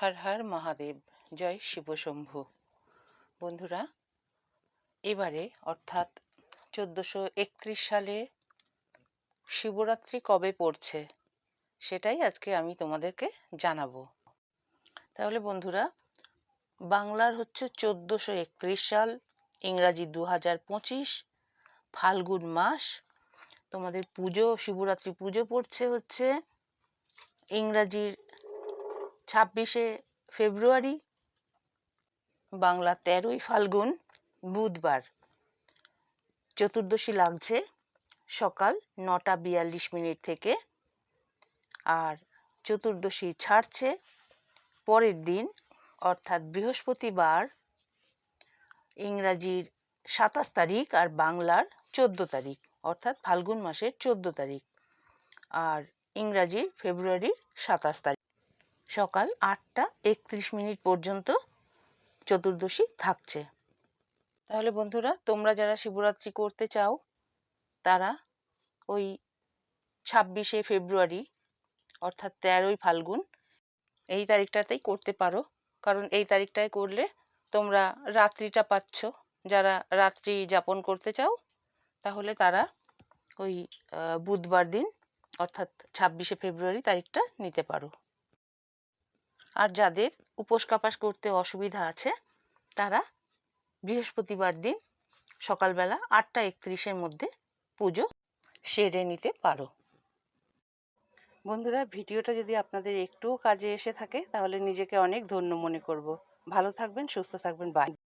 হর হর মহাদেব, জয় শিবশম্ভু বন্ধুরা, এবারে অর্থাৎ চোদ্দোশো একত্রিশ সালে শিবরাত্রি কবে পড়ছে, সেটাই আজকে আমি তোমাদেরকে জানাব। তাহলে বন্ধুরা, বাংলার হচ্ছে চোদ্দোশো একত্রিশ সাল, ইংরাজি দু হাজার পঁচিশ, ফাল্গুন মাস। তোমাদের পুজো, শিবরাত্রি পুজো পড়ছে হচ্ছে ইংরাজির ছাব্বিশে ফেব্রুয়ারি, বাংলা তেরোই ফাল্গুন, বুধবার। চতুর্দশী লাগছে সকাল নটা বিয়াল্লিশ মিনিট থেকে আর চতুর্দশী ছাড়ছে পরের দিন, অর্থাৎ বৃহস্পতিবার। ইংরাজির সাতাশ তারিখ আর বাংলার চোদ্দ তারিখ, অর্থাৎ ফাল্গুন মাসের চোদ্দ তারিখ। আর ইংরাজির ফেব্রুয়ারির সাতাশ তারিখ। সকাল আটটা একত্রিশ মিনিট পর্যন্ত চতুর্দশী থাকছে। তাহলে বন্ধুরা, তোমরা যারা শিবরাত্রি করতে চাও, তারা ওই ছাব্বিশে ফেব্রুয়ারি, অর্থাৎ তেরোই ফাল্গুন, এই তারিখটাতেই করতে পারো। কারণ এই তারিখটায় করলে তোমরা রাত্রিটা পাচ্ছ। যারা রাত্রি যাপন করতে চাও, তাহলে তারা ওই বুধবার দিন, অর্থাৎ ছাব্বিশে ফেব্রুয়ারি তারিখটা নিতে পারো। আর যাদের উপোস কাপাস করতে অসুবিধা আছে, তারা বৃহস্পতিবার দিন সকালবেলা আটটা একত্রিশের মধ্যে পুজো সেরে নিতে পারো। বন্ধুরা, ভিডিওটা যদি আপনাদের একটুও কাজে এসে থাকে, তাহলে নিজেকে অনেক ধন্য মনে করব। ভালো থাকবেন, সুস্থ থাকবেন বাই